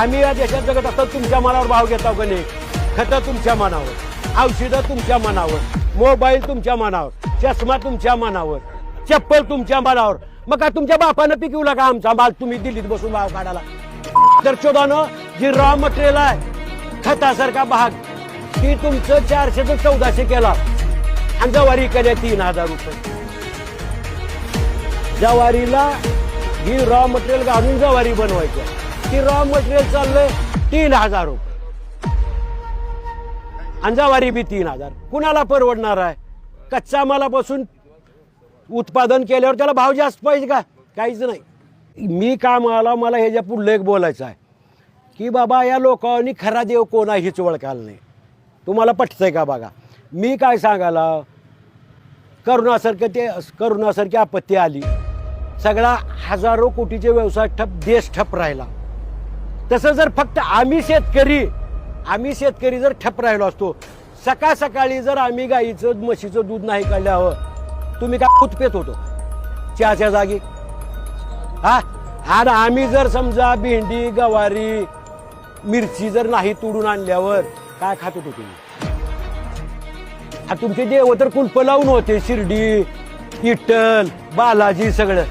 आम्ही या देशात जगत असतात तुमच्या मनावर भाव घेता का नाही? खतं तुमच्या मनावर औषधं तुमच्या मनावर मोबाईल तुमच्या मनावर चष्मा तुमच्या मनावर चप्पल तुमच्या मनावर. मग काय तुमच्या बापानं पिकवला का आमचा माल? तुम्ही दिल्लीत बसून भाव काढाला तर चोदानं जी रॉ मटेरियल आहे खतासारखा भाग ती तुमचं चारशे ते चौदाशे केला. आणि जवारी केल्या तीन हजार रुपये. जवारीला ही रॉ मटेरियल घालून जवारी बनवायचं की रॉ मटेरियल चाललंय तीन हजार रुपये. अंजावारी बी तीन हजार. कुणाला परवडणार आहे? कच्चा मालापासून उत्पादन केल्यावर त्याला भाव जास्त पाहिजे का? काहीच नाही. मी काम आला मला ह्याच्या पुढलं एक बोलायचं आहे. की बाबा या लोकांनी खरा देव कोण आहे हीच ओळखाल नाही. तुम्हाला पटतंय का बघा? मी काय सांगायला? करोनासारखं ते करोनासारखी आपत्ती आली. सगळा हजारो कोटीचे व्यवसाय ठप देश ठप राहिला. तसं जर फक्त आम्ही शेतकरी आम्ही शेतकरी जर ठप राहिलो असतो सकाळ सकाळी जर आम्ही गाईचं म्हशीचं दूध नाही काढल्यावर तुम्ही काय कुतपेत होतो? चहाच्या जागी. हा? आणि आम्ही जर समजा भेंडी गवारी मिरची जर नाही तोडून आणल्यावर काय खात होतो तुम्ही? हा तुमचे देव तर कुलप लावून होते शिर्डी इटल बालाजी सगळं.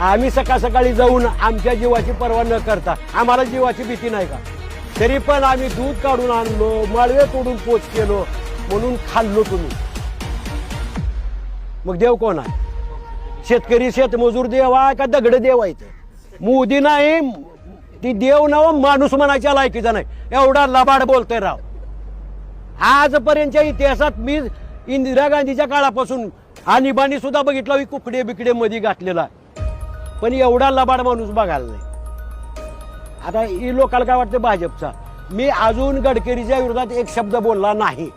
आम्ही सकाळ सकाळी जाऊन आमच्या जीवाची पर्वा न करता आम्हाला जीवाची भीती नाही का? तरी पण आम्ही दूध काढून आणलो मळवे तोडून पोच केलो म्हणून खाल्लो तुम्ही. मग देव कोण आहे? शेतकरी शेतमजूर देव आहे का दगड देवायचं मोदी नाही ती देव नाव माणूस म्हणायच्या लायकीचा नाही. एवढा लबाड बोलतोय राव. आजपर्यंतच्या इतिहासात मी इंदिरा गांधीच्या काळापासून आणीबाणी सुद्धा बघितलं कुकडे बिकडे मध्ये घातलेला पण एवढा लबाड माणूस बघायला नाही. आता ही लोकांना काय वाटतं भाजपचा? मी अजून गडकरीच्या विरोधात एक शब्द बोलला नाही.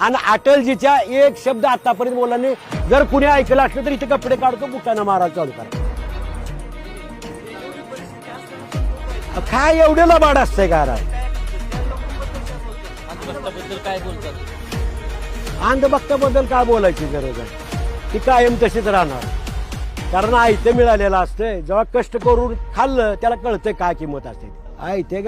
आणि अटलजीच्या एक शब्द आतापर्यंत बोलला नाही. जर कुणी ऐकलं असलं तर इथे कपडे काढतो बुटानं मारायला चालू करा. काय एवढे लबाड असतंय का राव? काय बोलतात अंधभक्ताबद्दल काय बोलायची गरज आहे? ती कायम तशीच राहणार. कारण आयते मिळालेलं असतंय. जेव्हा कष्ट करून खाल्लं त्याला कळतंय काय किंमत असते आयते